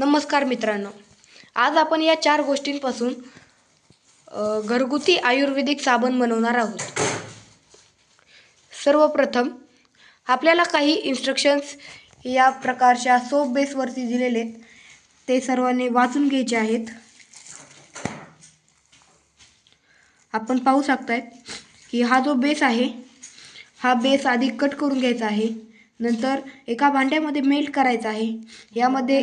नमस्कार मित्रांनो. आज आपण या चार गोष्टींपासून घरगुती आयुर्वेदिक साबण बनवणार आहोत. सर्वप्रथम आपल्याला काही इन्स्ट्रक्शन्स या प्रकारच्या सोप बेसवरती दिलेले ते सर्वांनी वाचून घ्यायचे आहेत. आपण पाहू शकताय की हा जो बेस आहे हा बेस आधी कट करून घ्यायचा आहे. नंतर एका भांड्यामध्ये मेल्ट करायचा आहे. यामध्ये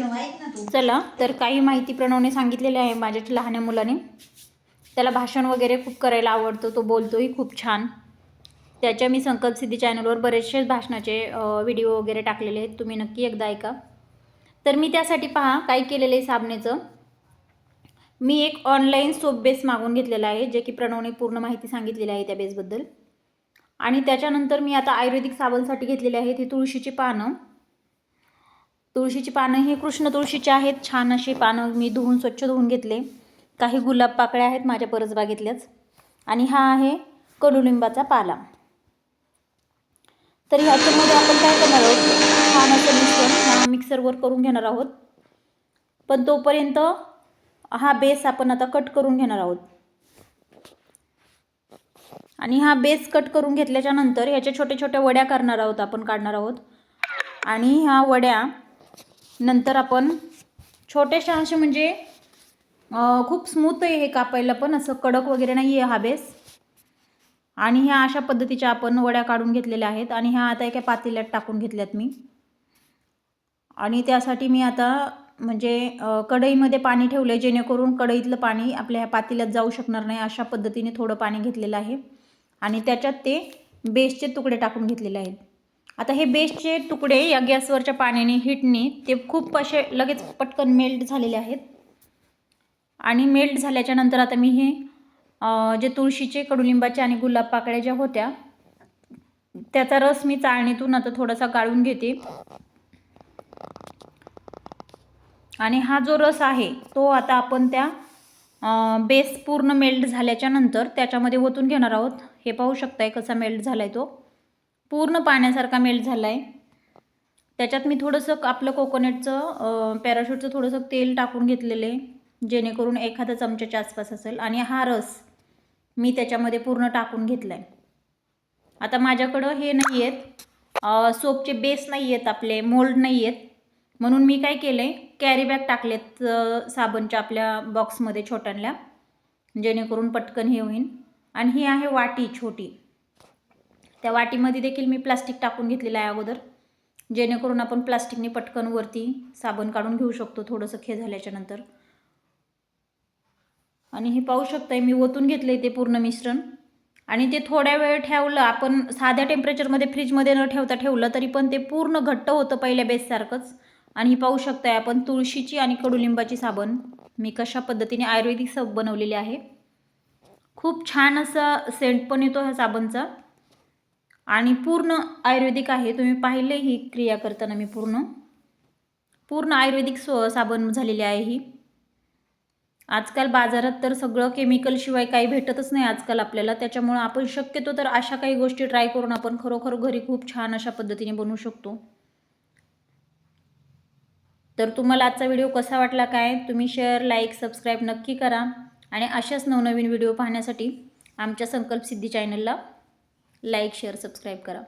चला तर काही माहिती प्रणवने सांगितलेली आहे माझ्या लहान मुलाने. त्याला भाषण वगैरे खूप करायला आवडतो तो बोलतोही खूप छान. त्याच्या मी संकल्प सिद्धी चॅनलवर बरेचसेच भाषणाचे व्हिडिओ वगैरे टाकलेले आहेत. तुम्ही नक्की एकदा ऐका. तर मी त्यासाठी पहा काय केलेलं आहे साबणेचं. मी एक ऑनलाईन सोप बेस मागून घेतलेला आहे जे की प्रणवने पूर्ण माहिती सांगितलेली आहे त्या बेसबद्दल आणि त्याच्यानंतर मी आता आयुर्वेदिक साबणसाठी घेतलेले आहेत हे तुळशीची पानं. तुळशीची पानं ही कृष्ण तुळशीची आहेत. छान अशी पानं मी धुवून स्वच्छ धुवून घेतले. काही गुलाब पाकळ्या आहेत माझ्या परसबागेतल्याच आणि हा आहे कडुलिंबाचा पाला. तर ह्याच्यामध्ये आपण काय करणार आहोत? छान असं मिक्सर हा मिक्सरवर करून घेणार आहोत. पण तोपर्यंत हा बेस आपण आता कट करून घेणार आहोत. आणि हा बेस कट करून घेतल्याच्या नंतर ह्याच्या छोट्या छोट्या वड्या करणार आहोत आपण काढणार आहोत. आणि ह्या वड्या नंतर आपण छोट्याशा असे म्हणजे खूप स्मूथ आहे हे कापायला पण असं कडक वगैरे नाही आहे हा बेस आणि ह्या अशा पद्धतीच्या आपण वड्या काढून घेतलेल्या आहेत आणि ह्या आता एका पातेल्यात टाकून घेतल्यात मी. आणि त्यासाठी मी आता म्हणजे कढईमध्ये पाणी ठेवलं आहे जेणेकरून कढईतलं पाणी आपल्या ह्या पातेल्यात जाऊ शकणार नाही अशा पद्धतीने थोडं पाणी घेतलेलं आहे. आणि त्याच्यात ते बेसचे तुकडे टाकून घेतलेले आहेत. आता हे बेसचे तुकडे या गॅसवरच्या पाण्याने हिटने ते खूप असे लगेच पटकन मेल्ट झालेले आहेत. आणि मेल्ट झाल्याच्यानंतर आता मी हे जे तुळशीचे कडुलिंबाचे आणि गुलाब पाकळ्या ज्या होत्या त्याचा रस मी चाळणीतून आता थोडासा गाळून घेते. आणि हा जो रस आहे तो आता आपण त्या बेस पूर्ण मेल्ट झाल्याच्यानंतर त्याच्यामध्ये ओतून घेणार आहोत. हे पाहू शकताय कसा मेल्ट झाला आहे तो. पूर्ण पाण्यासारखा मेल्ट झाला आहे त्याच्यात मी थोडंसं आपलं कोकोनटचं पॅराशूटचं थोडंसं तेल टाकून घेतलेलं आहे जेणेकरून एखादा चमच्याच्या आसपास असेल. आणि हा रस मी त्याच्यामध्ये पूर्ण टाकून घेतला आहे आता माझ्याकडं हे नाही आहेत सोपचे बेस नाही आहेत आपले मोल्ड नाही आहेत म्हणून मी काय केलं आहे कॅरी बॅग टाकलेत साबणच्या आपल्या बॉक्समध्ये छोट्यांल्या जेणेकरून पटकन हे होईन. आणि ही आहे वाटी छोटी. त्या वाटीमध्ये देखील मी प्लास्टिक टाकून घेतलेलं आहे अगोदर जेणेकरून आपण प्लास्टिकने पटकन वरती साबण काढून घेऊ शकतो थोडंसं खे झाल्याच्यानंतर. आणि हे पाहू शकताय मी ओतून घेतलं आहे ते पूर्ण मिश्रण. आणि ते थोड्या वेळ ठेवलं आपण साध्या टेम्परेचरमध्ये फ्रीजमध्ये न ठेवता ठेवलं तरी पण ते पूर्ण घट्ट होतं पहिल्या बेससारखंच आणि ही पाहू शकताय आपण तुळशीची आणि कडुलिंबाची साबण. मी कशा पद्धतीने आयुर्वेदिक सब बनवलेली आहे. खूप छान असा सेंट पण येतो ह्या साबणचा. आणि पूर्ण आयुर्वेदिक आहे. तुम्ही पाहिले ही क्रिया करताना मी पूर्ण. पूर्ण आयुर्वेदिक सो साबण झालेली आहे ही. आजकाल बाजारात तर सगळं केमिकलशिवाय काही भेटतच नाही आजकाल आपल्याला. त्याच्यामुळं आपण शक्यतो तर अशा काही गोष्टी ट्राय करून आपण खरोखर घरी खूप छान अशा पद्धतीने बनवू शकतो. तर तुम्हाला आजचा व्हिडिओ कसा वाटला काय? तुम्ही शेअर लाईक सबस्क्राईब नक्की करा. आणि अशाच नवनवीन व्हिडिओ पाहण्यासाठी आमच्या संकल्प सिद्धी चॅनलला लाईक शेअर सबस्क्राईब करा.